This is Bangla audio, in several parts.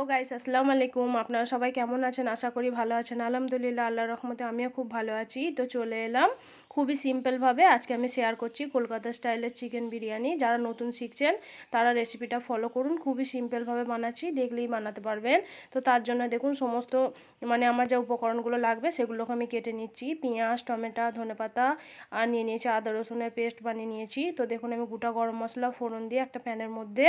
হ্যালো গাইস আসসালামু আলাইকুম আপনারা সবাই কেমন আছেন? আশা করি ভালো আছেন। আলহামদুলিল্লাহ, আল্লাহর রহমতে আমিও খুব ভালো আছি। তো চলে এলাম খুবই সিম্পলভাবে আজকে আমি শেয়ার করছি কলকাতা স্টাইলের চিকেন বিরিয়ানি। যারা নতুন শিখছেন, তারা রেসিপিটা ফলো করুন। খুবই সিম্পলভাবে বানাচ্ছি, দেখলেই বানাতে পারবেন। তো তার জন্য দেখুন, সমস্ত মানে আমার যা উপকরণগুলো লাগবে, সেগুলোকে আমি কেটে নিচ্ছি। পেঁয়াজ, টমেটো, ধনেপাতা, আর নিয়ে নিয়েছি আদা, রসুনের পেস্ট বানিয়ে নিয়েছি। তো দেখুন, আমি গোটা গরম মশলা, ফোড়ন দিয়ে একটা প্যানের মধ্যে,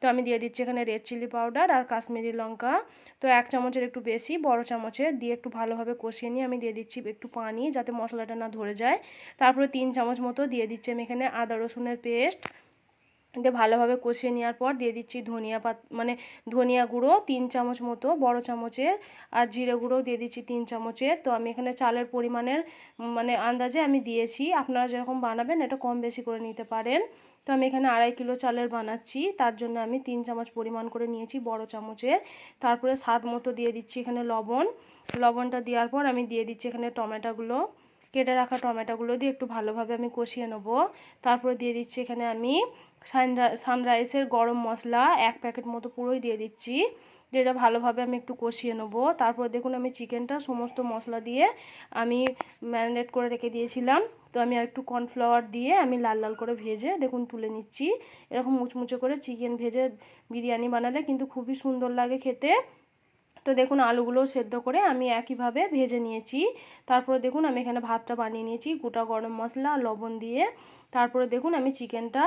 তো আমি দিয়ে দিচ্ছি এখানে রেড চিলি পাউডার আর কাশ্মীরি লঙ্কা তো এক চামচের একটু বেশি, বড় চামচের দিয়ে একটু ভালোভাবে কষিয়ে নিয়ে আমি দিয়ে দিচ্ছি একটু পানি যাতে মশলাটা না ধরে যায়। তারপরে তিন চামচ মতো দিয়ে দিচ্ছি আমি এখানে আদা, রসুনের পেস্ট। দিয়ে ভালোভাবে কষিয়ে নেওয়ার পর দিয়ে দিচ্ছি ধনিয়া পাত মানে ধনিয়া গুঁড়ো তিন চামচ মতো, বড় চামচের আর জিরে গুঁড়ো দিয়ে দিচ্ছি তিন চামচের তো আমি এখানে চালের পরিমাণের মানে আন্দাজে আমি দিয়েছি। আপনারা যেরকম বানাবেন, এটা কম বেশি করে নিতে পারেন। তো আমি এখানে আড়াই কিলো চালের বানাচ্ছি। তার জন্য আমি তিন চামচ পরিমাণ করে নিয়েছি বড় চামচে তারপরে স্বাদ মতো দিয়ে দিচ্ছি এখানে লবণ। লবণটা দেওয়ার পর আমি দিয়ে দিচ্ছি এখানে টমেটোগুলো। কেটে রাখা টমেটোগুলো দিয়ে একটু ভালোভাবে আমি কষিয়ে নেব। তারপরে দিয়ে দিচ্ছি এখানে আমি সানরাইসের গরম মশলা এক প্যাকেট মতো পুরোই দিয়ে দিচ্ছি। যেটা ভালোভাবে আমি একটু কষিয়ে নেব। তারপর দেখুন আমি চিকেনটা সমস্ত মশলা দিয়ে আমি ম্যারিনেট করে রেখে দিয়েছিলাম। তো আমি আর একটু কর্নফ্লাওয়ার দিয়ে আমি লাল লাল করে ভেজে, দেখুন তুলে নিচ্ছি। এরকম মুচমুচে করে চিকেন ভেজে বিরিয়ানি বানালে কিন্তু খুবই সুন্দর লাগে খেতে। তো দেখুন আলুগুলো সেদ্ধ করে আমি একইভাবে ভেজে নিয়েছি। তারপরে দেখুন আমি এখানে ভাতটা বানিয়ে নিয়েছি, গোটা গরম মশলা, লবণ দিয়ে। তারপরে দেখুন আমি চিকেনটা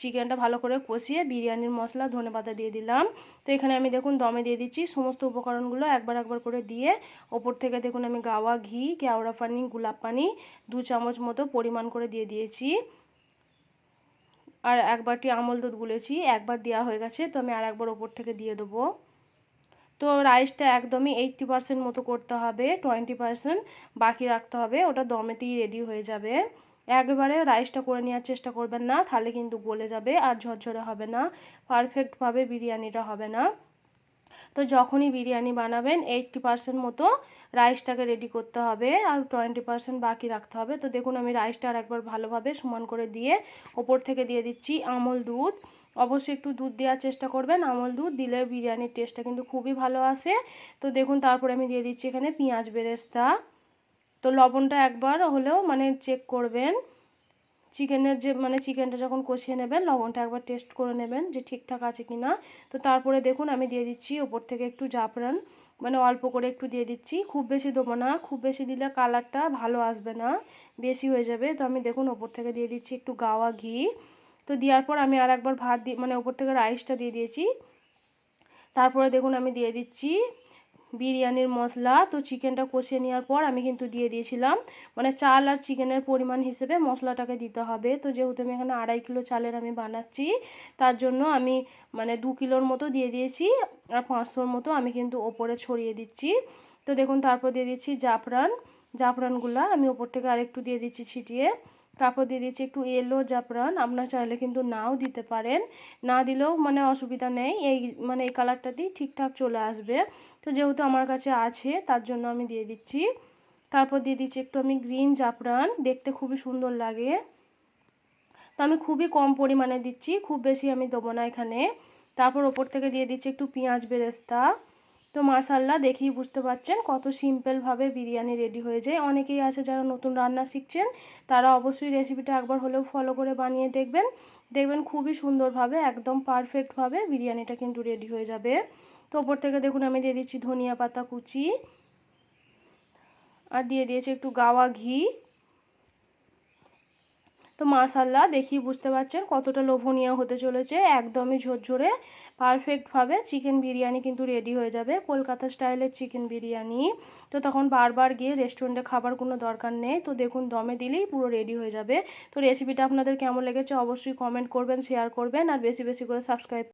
চিকেনটা ভালো করে কষিয়ে বিরিয়ানির মশলা, ধনে পাতা দিয়ে দিলাম। তো এখানে আমি দেখুন দমে দিয়ে দিচ্ছি সমস্ত উপকরণগুলো একবার একবার করে দিয়ে, ওপর থেকে দেখুন আমি গাওয়া ঘি, কেওড়া পানি, গোলাপ পানি দু চামচ মতো পরিমাণ করে দিয়ে দিয়েছি। আর এক বাটি আমল দুধ গুলেছি, একবার দেওয়া হয়ে গেছে, তো আমি আর একবার ওপর থেকে দিয়ে দেবো। তো রাইসটা একদমই এইটটি পার্সেন্ট মতো করতে হবে টোয়েন্টি পার্সেন্ট বাকি রাখতে হবে, ওটা দমেতেই রেডি হয়ে যাবে। একবারে রাইসটা করে নেওয়ার চেষ্টা করবেন না, তাহলে কিন্তু গলে যাবে আর ঝরঝরে হবে না পারফেক্টভাবে বিরিয়ানিটা হবে না। তো যখনই বিরিয়ানি বানাবেন এইটটি পারসেন্ট মতো রাইসটাকে রেডি করতে হবে আর টোয়েন্টি পারসেন্ট বাকি রাখতে হবে। তো দেখুন, আমি রাইসটা আর একবার ভালোভাবে সমান করে দিয়ে ওপর থেকে দিয়ে দিচ্ছি আমল দুধ। অবশ্যই একটু দুধ দেওয়ার চেষ্টা করবেন, আমল দুধ দিলে বিরিয়ানির টেস্টটা কিন্তু খুবই ভালো আসে। তো দেখুন, তারপরে আমি দিয়ে দিচ্ছি এখানে পেঁয়াজ বেরেস্তা। তো লবণটা একবার হলেও মানে চেক করবেন। চিকেনের যে মানে চিকেনটা যখন কষিয়ে নেবেন, লবণটা একবার টেস্ট করে নেবেন যে ঠিকঠাক আছে কি না তো তারপরে দেখুন আমি দিয়ে দিচ্ছি ওপর থেকে একটু জাফরান। মানে অল্প করে একটু দিয়ে দিচ্ছি। খুব বেশি দেবো না, খুব বেশি দিলে কালারটা ভালো আসবে না, বেশি হয়ে যাবে। তো আমি দেখুন ওপর থেকে দিয়ে দিচ্ছি একটু গাওয়া ঘি। তো দেওয়ার পর আমি আর একবার ভাত দিয়ে মানে ওপর থেকে রাইসটা দিয়ে দিয়েছি। তারপরে দেখুন আমি দিয়ে দিচ্ছি বিরিয়ানির মশলা তো চিকেনটা কষিয়ে নেওয়ার পর আমি কিন্তু দিয়ে দিয়েছিলাম। মানে চাল আর চিকেনের পরিমাণ হিসেবে মশলাটাকে দিতে হবে। তো যেহেতু আমি এখানে আড়াই কিলো চালের আমি বানাচ্ছি, তার জন্য আমি মানে দু কিলোর মতো দিয়ে দিয়েছি আর পাঁচশোর মতো আমি কিন্তু ওপরে ছড়িয়ে দিচ্ছি। তো দেখুন, তারপর দিয়ে দিচ্ছি জাফরান। জাফরানগুলা আমি ওপর থেকে আরেকটু দিয়ে দিচ্ছি ছিটিয়ে। তারপর দিয়ে দিচ্ছি একটু এলো জাফরান। আপনার চাইলে কিন্তু নাও দিতে পারেন। না দিলেও মানে অসুবিধা নেই। এই মানে এই কালারটাতেই ঠিকঠাক চলে আসবে। তো যেহেতু আমার কাছে আছে, তার জন্য আমি দিয়ে দিচ্ছি। তারপর দিয়ে দিচ্ছি একটু আমি গ্রিন জাফরান। দেখতে খুবই সুন্দর লাগে। তো আমি খুবই কম পরিমাণে দিচ্ছি। খুব বেশি আমি দেবো না এখানে। তারপর ওপর থেকে দিয়ে দিচ্ছি একটু পেঁয়াজ বেরেস্তা। তো মাসাল্লাহ দেখেই বুঝতে পারছেন কত সিম্পলভাবে বিরিয়ানি রেডি হয়ে যায়। অনেকেই আছে যারা নতুন রান্না শিখছেন, তারা অবশ্যই রেসিপিটা একবার হলেও ফলো করে বানিয়ে দেখবেন। দেখবেন খুবই সুন্দরভাবে, একদম পারফেক্টভাবে বিরিয়ানিটা কিন্তু রেডি হয়ে যাবে। তো ওপর থেকে দেখুন আমি দিয়ে দিচ্ছি ধনিয়া পাতা কুচি, আর দিয়ে দিয়েছি একটু গাওয়া ঘি। তো মাসাল্লা দেখি বুঝতে পারছেন কতটা লোভনীয় হতে চলেছে। একদমই ঝরঝরে পারফেক্টভাবে চিকেন বিরিয়ানি কিন্তু রেডি হয়ে যাবে। কলকাতা স্টাইলের চিকেন বিরিয়ানি। তো তখন বারবার গিয়ে রেস্টুরেন্টে খাবার কোনো দরকার নেই। তো দেখুন, দমে দিলেই পুরো রেডি হয়ে যাবে। তো রেসিপিটা আপনাদের কেমন লেগেছে অবশ্যই কমেন্ট করবেন শেয়ার করবেন, আর বেশি বেশি করে সাবস্ক্রাইব